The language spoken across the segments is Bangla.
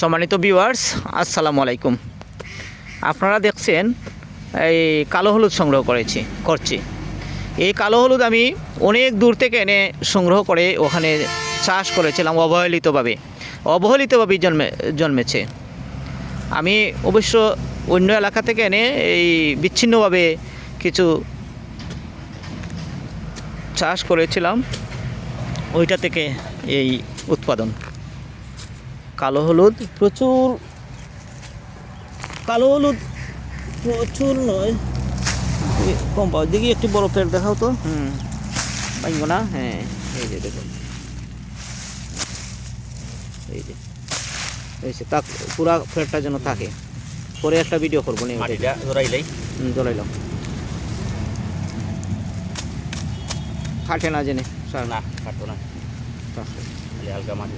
সম্মানিত ভিউয়ার্স আসসালামু আলাইকুম। আপনারা দেখছেন এই কালো হলুদ সংগ্রহ করেছি, করছি। এই কালো হলুদ আমি অনেক দূর থেকে এনে সংগ্রহ করে ওখানে চাষ করেছিলাম অবহেলিতভাবে। অবহেলিতভাবে জন্মে, জন্মেছে। আমি অবশ্য অন্য এলাকা থেকে এনে এই বিচ্ছিন্নভাবে কিছু চাষ করেছিলাম, ওইটা থেকে এই উৎপাদন। কালো হলুদ? প্রচুর কালো হলুদ প্রচুর নয়। এই কম পাওয়া। দেখি একটি বড় প্লেট দেখাও তো। হুম। পাইব না? হ্যাঁ এই যে দেখুন। এই যে। এই যে তাক পুরা প্লেটটা যেন থাকে। পরে একটা ভিডিও করব নি মাটিটা ধরাইলাই জ্বলাইলাম খাটে না জেনে স্যার। না কাটতো না। হালকা মাটি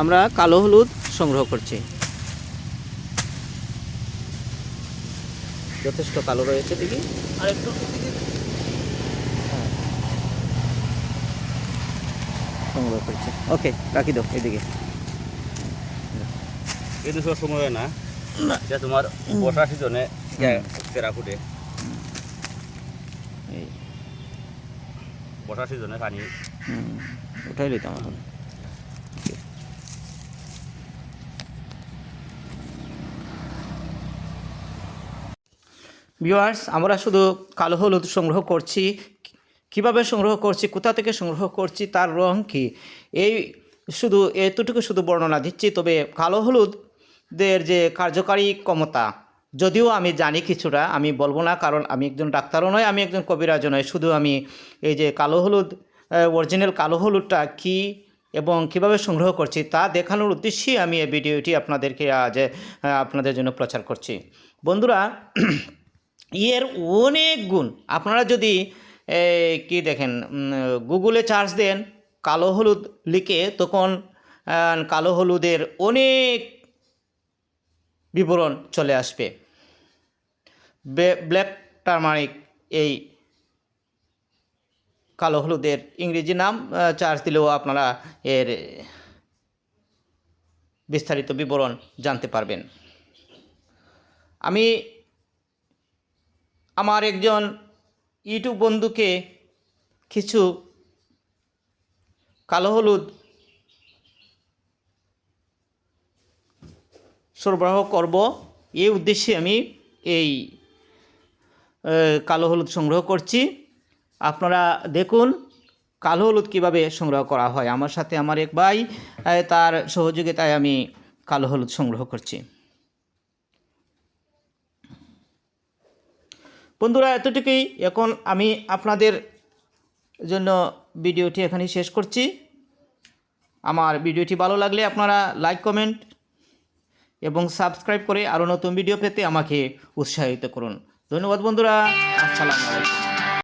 আমরা কালো হলুদ সংগ্রহ করছি। যথেষ্ট কালো রয়েছে দেখি। আর একটু হ্যাঁ। সংগ্রহ করছি। ওকে রাখি দাও এদিকে। কিন্তু সব সময় হয় না। এটা তোমার বর্ষা সিজনে তেরা ফুটে। এই। বর্ষা সিজনে পানি ওটাই লইতাম এখন। ভিউয়ার্স আমরা শুধু কালো হলুদ সংগ্রহ করছি। কীভাবে সংগ্রহ করছি? কোথা থেকে সংগ্রহ করছি? তার রং কি? এই শুধু, এতটুকু শুধু বর্ণনা দিচ্ছি, তবে কালো হলুদের যে কার্যকারী ক্ষমতা, যদিও আমি জানি কিছুটা, আমি বলব না, কারণ আমি একজন ডাক্তারও নয় আমি একজন কবিরাজও নয় শুধু আমি এই যে কালো হলুদ অরিজিনাল কালো হলুদটা কী এবং কীভাবে সংগ্রহ করছি, তা দেখানোর উদ্দেশ্যেই আমি এই ভিডিওটি আপনাদেরকে আজ আপনাদের জন্য প্রচার করছি। বন্ধুরা এর অনেক গুণ। আপনারা যদি কি দেখেন গুগলে চার্জ দেন, কালো হলুদ লিখে, তখন কালো হলুদের অনেক বিবরণ চলে আসবে। ব্ল্যাক টার্মারিক এই কালো হলুদের ইংরেজি নাম চার্জ দিলেও আপনারা এর বিস্তারিত বিবরণ জানতে পারবেন। আমি আমার একজন ইউটিউব বন্ধুকে কিছু কালো হলুদ সরবরাহ করব। এই উদ্দেশ্যে আমি এই কালো হলুদ সংগ্রহ করছি। আপনারা দেখুন কালো হলুদ কীভাবে সংগ্রহ করা হয়। আমার সাথে আমার এক ভাই তার সহযোগিতায় আমি কালো হলুদ সংগ্রহ করছি। বন্ধুরা, এতটুকুই। এখন আমি আপনাদের জন্য ভিডিওটি এখানেই শেষ করছি। আমার ভিডিওটি ভালো লাগলে আপনারা লাইক, কমেন্ট এবং সাবস্ক্রাইব করে আরও নতুন ভিডিও পেতে আমাকে উৎসাহিত করুন। ধন্যবাদ বন্ধুরা। আসসালামু আলাইকুম।